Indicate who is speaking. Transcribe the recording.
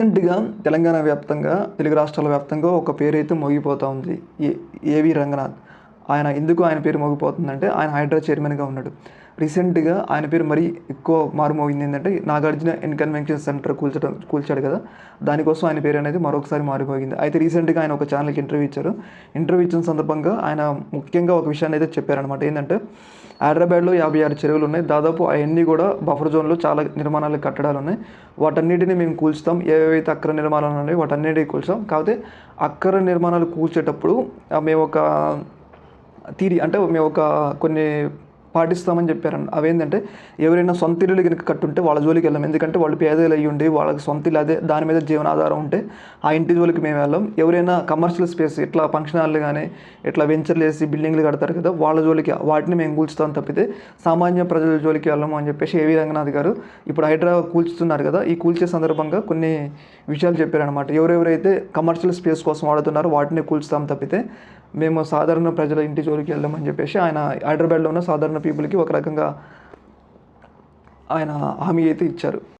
Speaker 1: రీసెంట్గా తెలంగాణ వ్యాప్తంగా తెలుగు రాష్ట్రాల వ్యాప్తంగా ఒక పేరు అయితే మోగిపోతూ ఉంది. ఏ ఏవి రంగనాథ్? ఆయన ఎందుకు ఆయన పేరు మోగిపోతుందంటే ఆయన హైడ్రా చైర్మన్గా ఉన్నాడు. రీసెంట్గా ఆయన పేరు మరీ ఎక్కువ మారుమోగింది ఏంటంటే నాగార్జున ఇన్కన్వెన్షన్ సెంటర్ కూల్చడం కూల్చాడు కదా దానికోసం ఆయన పేరు అనేది మరొకసారి మారిపోయింది. అయితే రీసెంట్గా ఆయన ఒక ఛానల్కి ఇంటర్వ్యూ ఇచ్చారు. ఇంటర్వ్యూ ఇచ్చిన సందర్భంగా ఆయన ముఖ్యంగా ఒక విషయాన్ని అయితే చెప్పారనమాట ఏంటంటే హైదరాబాద్లో యాభై ఆరు చెరువులు ఉన్నాయి. దాదాపు అవన్నీ కూడా బఫర్ జోన్లో చాలా నిర్మాణాలు కట్టడాలు ఉన్నాయి. వాటన్నిటిని మేము కూల్చుతాం. ఏవైతే అక్కర నిర్మాణాలు ఉన్నాయో వాటన్నిటిని కూల్చుతాం. కాకపోతే అక్కర నిర్మాణాలు కూల్చేటప్పుడు మేము ఒక తీరి అంటే మేము ఒక కొన్ని పాటిస్తామని చెప్పారండి. అవేంటంటే ఎవరైనా సొంత ఇల్లు కనుక కట్టుంటే వాళ్ళ జోలికి వెళ్ళాం ఎందుకంటే వాళ్ళు పేదలు అయ్యి ఉండి వాళ్ళకి సొంత ఇల్లు అదే దాని మీద జీవనాధారం ఉంటే ఆ ఇంటి జోలికి మేము వెళ్ళాం. ఎవరైనా కమర్షియల్ స్పేస్ ఇట్లా ఫంక్షన్ హాల్ కానీ ఇట్లా వెంచర్లు వేసి బిల్డింగ్లు కడతారు కదా వాళ్ళ జోలికి వాటిని మేము కూల్చుతాం తప్పితే సామాన్య ప్రజల జోలికి వెళ్ళము అని చెప్పేసి ఏవి రంగనాథ్ గారు ఇప్పుడు హైదరాబాద్ కూల్చుతున్నారు కదా ఈ కూల్చే సందర్భంగా కొన్ని విషయాలు చెప్పారనమాట ఎవరెవరైతే కమర్షియల్ స్పేస్ కోసం వాడుతున్నారో వాటిని కూల్చుతాం తప్పితే మేము సాధారణ ప్రజల ఇంటి జోలికి వెళ్ళామని చెప్పేసి ఆయన హైదరాబాద్లో ఉన్న సాధారణ పీపుల్కి ఒక రకంగా ఆయన హామీ అయితే ఇచ్చారు.